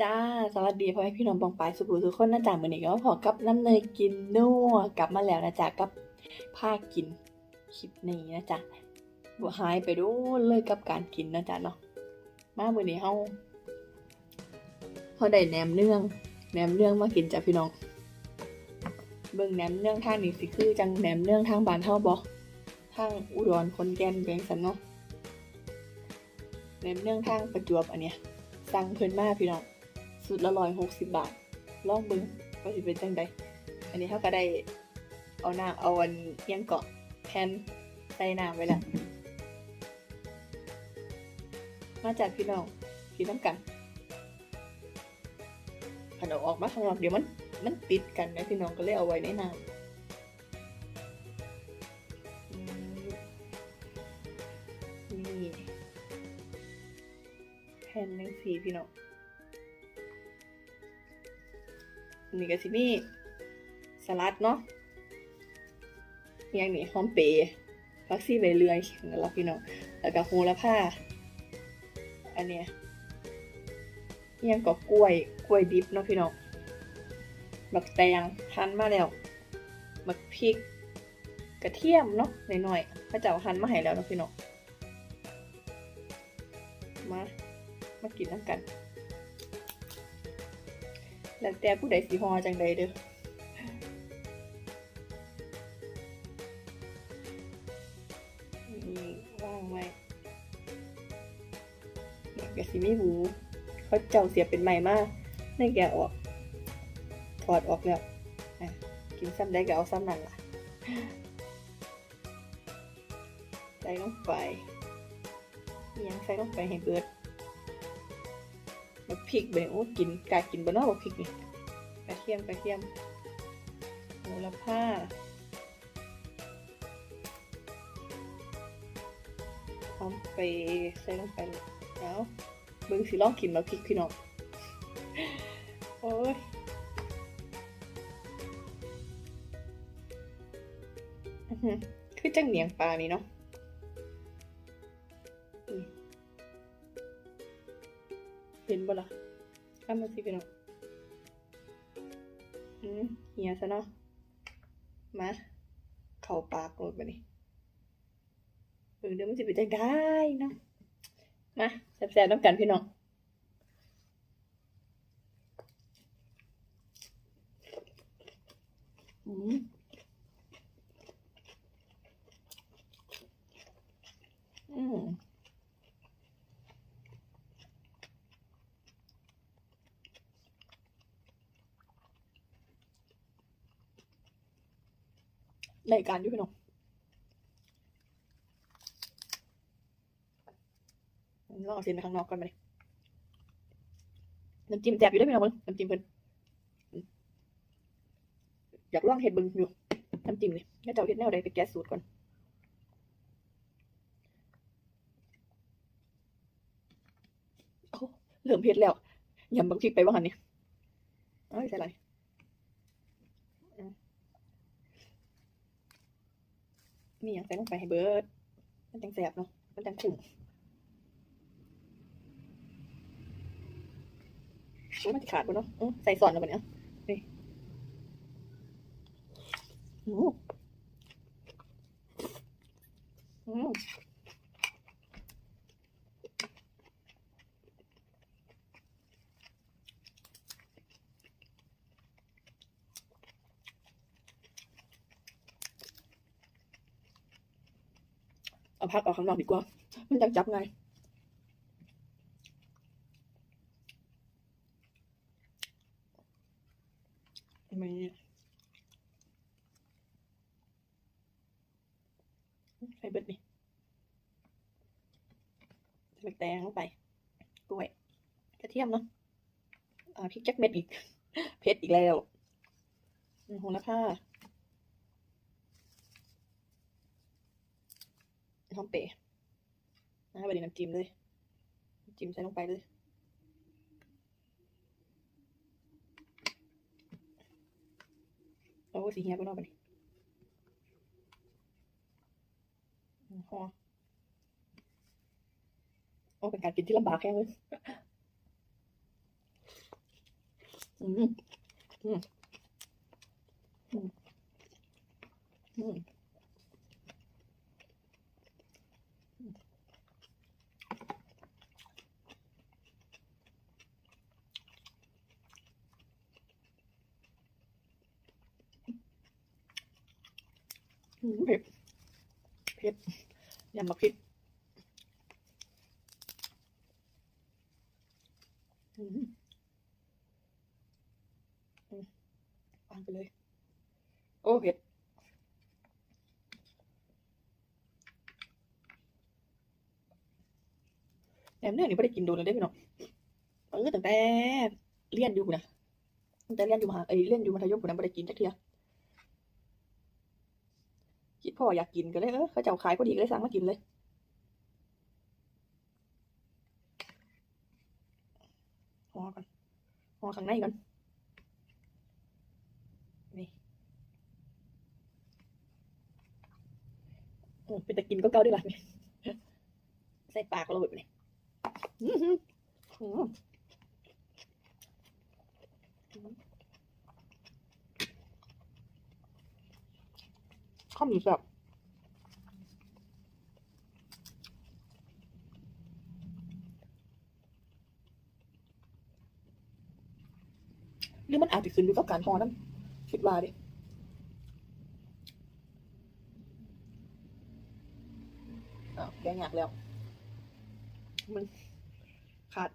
จ้าสวัสดีพ่อแม่พี่น้องปองปายสุภูทุกคนนะจ๊ะมือนี้ก็มาพอกับน้ำเนยกินนัวกลับมาแล้วนะจ๊ะกับผ้ากินคลิปนี้นะจ๊ะบหายไปดูเลยกับการกินนะจ๊ะเนาะมามือนี้เฮาเฮาได้แหนมเนืองแหนมเนืองมากินจ้ะพี่น้องเบิ่งแหนมเนืองทางนี้สิคือจังแหนมเนืองทางบ้านเฮาบ่ทางอุดรขอนแก่นแบงซั่นเนาะแหนมเนืองทางประจวบอันเนี้ยสั่งเพิ่นมาพี่น้อง สุดละร้อยหกสิบบาท ลองเบิ่งว่าสิเป็นจังใดอันนี้เขาก็ได้เอาน้ำเอาอันเอียงเกาะแผ่นใส่น้ำไว้แล้วมาจากพี่น้องกินน้ำกันขันเอออกมาข้างนอกเดี๋ยวมันมันติดกันนะพี่น้องก็เลยเอาไว้ในน้ำนี่แผ่นหนึ่งสีพี่น้อง นี่ก็สิมีสลัดเนาะอย่างนี้หอมเปรย์พักซี่ใบเลื่อยนั่นละพี่น้องแล้วก็โหระพาอันเนี้ยอหยังก็กล้วยกล้วยดิบเนาะพี่น้องบักแตงหั่นมาแล้วบักพริก กระเทียมเนาะหน่อยๆพระเจ้าหั่นมาให้แล้วเนาะพี่น้องมามากินน้ำกัน แล้วแต่ผู้ใดสิฮอจังใดเด้อว่างไว้นี่ก็สิมีหูเขาเจ้าเสียเป็นใหม่มากในแกออก ถอดออกแล้วอะกินซ้ำได้ก็เอาซ้ำนั่นล่ะใส่ลงไปยังใส่ลงไปให้เบิด บักพริกเบงโอ้กินกายกินบนนอกบักพริกนี่กระเทียมกระเทียมโหระพาหอมไปใส่ลงไปแล้วเบิ่งสิลองกินบักพริกพี่น้องโอ้ยคือจังเหนียงปลานี่เนาะ บ่ล่ะข้ามมาสิพี่น้องอืมเหียซะเนาะมาเข้าปากโลดบัดนี้เออเดี๋ยวมันสิเป็นจังได้เนาะมาแซ่บๆน้ำกันพี่น้องอืมอืม รายการอยู่พี่น้องลองเอาเส้นไปข้างนอกก่อนไปเลยน้ำจิ้มแซ่บอยู่ได้อพี่น้องเบิ่งน้ำจิ้มเพิ่นอยากลองเห็ดบิ่งอยู่น้ำจิ้มนี่แม่เจ้าเห็ดแนวใดไปแกะสูตรก่อนโอ้เริ่มเผ็ดแล้วยำบักพริกไปว่าหันนี่เอ้ยใส่อะไร มีอย่างใส่ลงไปให้เบิร์ดมันจังแสบเนาะมันจังขุ่มโอ้ยมันจะขาดปะเนาะอือใส่สอนแล้วปะเนี่ยนี่โอ้อืม เอาพักออกข้างนอกดีกว่า มันจังจับไงทำไมเนี่ยใส่เบิดนี่ใส่แตงลงไปกล้วยกระเทียมเนาะอ่าพริกจักเม็ดอีกเผ็ดอีกแล้วอืมโหระพา อมเปรย์นะไปดีน้ำจิ้มเลยจิ้มใส่ลงไปเลยโอ้สีเฮียก็นอกไปนี่อืมพอโอ้เป็นการกินที่ลำบากแค่เลยอืมอืมอืม เผ็ดเผ็ดยำมะพริกอืมอืมวางไปเลย โอ้เผ็ดแหนมเนื้อนี่ไม่ได้กินโดนเลยได้พี่น้องเออตั้งแต่เรียนอยู่นะตั้งแต่เรียนอยู่มหาเอ้ยเรียนอยู่มัธยมผมนั้นไม่ได้กินจักเทีย คิดพ่ออยากกินก็เลยเออเขาเจ้าขายพอดีก็เลยสั่งมากินเลยห่อก่อนห่อข้างในก่อนนี่โอ้เป็นตะกินก็เกาด้วยล่ะนี่ใส่ปากเราแบบนี้อื้อหืออื้อ ข้าวหมูสับหรือมันอาจจะขึ้นอยู่กับการหอน้ำคิดว่าดิอ้าวแกงอยากแล้ว มันขาด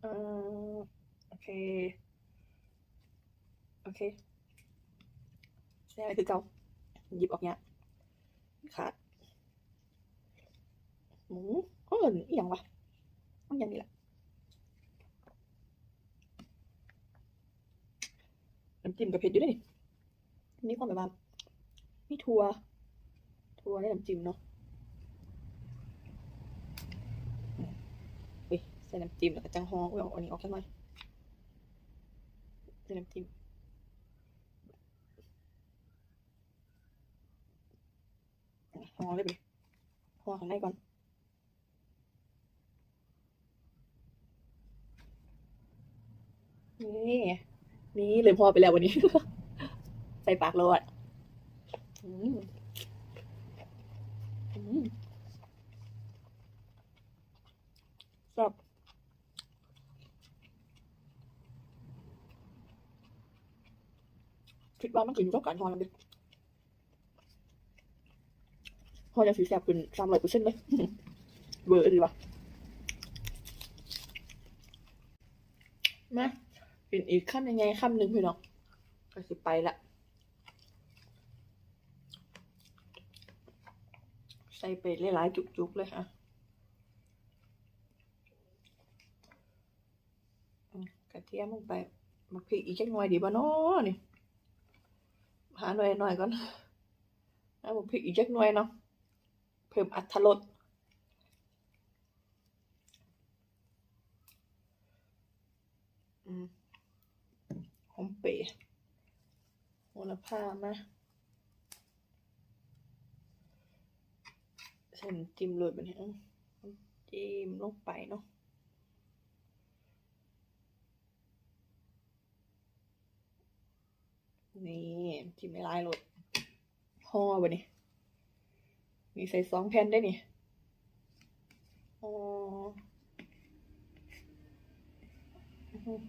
เออโอเค โอเค แซ่อะไรคือเกาหยิบออกเนี้ยขาดหมูเอออหย่างวะมันอย่างนี้แหละน้ำจิ้มกับเผ็ดอยู่ด้วยนี่มีความแบบว่ามีทัวทัวในน้ำจิ้มเนาะเฮ้ยใส่น้ำจิ้มแล้วก็จังฮองอุ้ยเอาอันนี้ออกสักหน่อยใส่น้ำจิ้ม ฮอเลยไปฮอข้างในก่อนนี่นี่เลยพอไปแล้ววันนี้ ใส่ปากเราอะอืมอืมชอบคิดว่ามันขึ้นอยู่กับการทอดมันดิ พอจะสีแสบขึ้นสามร้อยเปอร์เซ็นต์เลยเบอร์ดีวะมากินอีกคำยังไงคำหนึ่งพี่น้องก็สิไปละใส่ไปหลายๆจุกๆเลยค่ะกระเทียมลงไปมาพริกอีกจักหน่อยดีบ่เนาะนี่หาหน่อยหน่อยก่อนเอามาพริกอีกจักหน่อยเนาะ เพิ่มอรรถรสอืมหอมเปย์โหระพามาใส่น้ำจิ้มเลยแบบนี้จิ้มลงไปเนาะนี่จิ้มไม่ลายรสห่อแบบนี้ มีใส่สองแผ่นได้นี่อ๋ออื้อหือ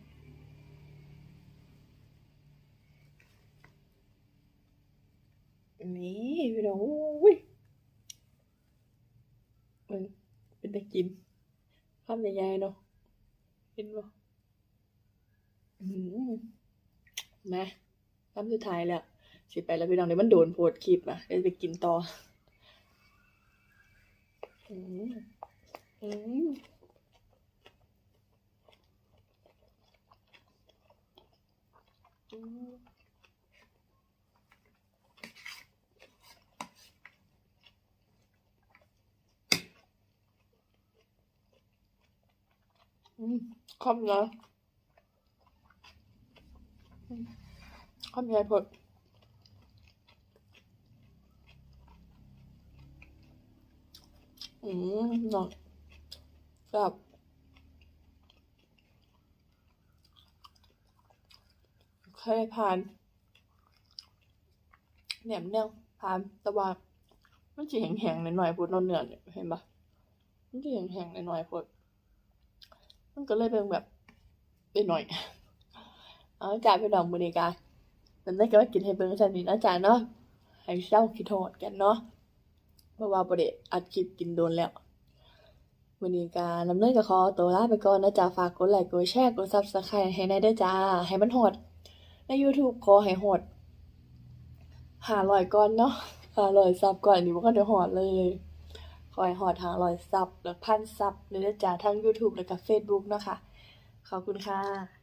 นี่พี่น้องอุ้ยมันเป็นตะกินภาพใหญ่ๆเนาะเห็นบ่อืมมาคำสุดท้ายแล้ว สิไปแล้วพี่น้องเดี๋ยวมันโดนโพดคลิปอะเดี๋ยวไปกินต่อ อืมอืมอืมอืมคำนะอืมคำใหญ่พด อืมน้องครับเคยผ่านแหนมเนืองผ่านแต่ว่ามันสิแห้งๆหน่อยๆพูดเนาะเนื้อยเห็นปะมันสิแห้งๆหน่อยๆพูดมันก็เลยเป็นแบบเป็นหน่อยเอาจ้าพี่น้องมื้อนี้ก็นำได้ก็กินให้เบิ่งซั่นนี่นะจ้าเนาะให้เซาคิดฮอดกันเนาะ ราะว่าบ่ได้อัดคลิปกินโดนแล้ววันนี้ก็นำเนยก็ขอตัวลาไปก่อนนะจ๊ะฝากกดไลค์กดแชร์กด Subscribe ให้ในเด้จ้า ให้มันฮอดใน YouTube ขอให้ฮอด500ก่อนเนาะ500ซับก่อนอันนี้บ่ทันได้ฮอดเลยขอให้ฮอด500ซับแล้วพันซับเลยเด้จ้าทั้ง YouTube แล้วก็ Facebook เนาะค่ะขอบคุณค่ะ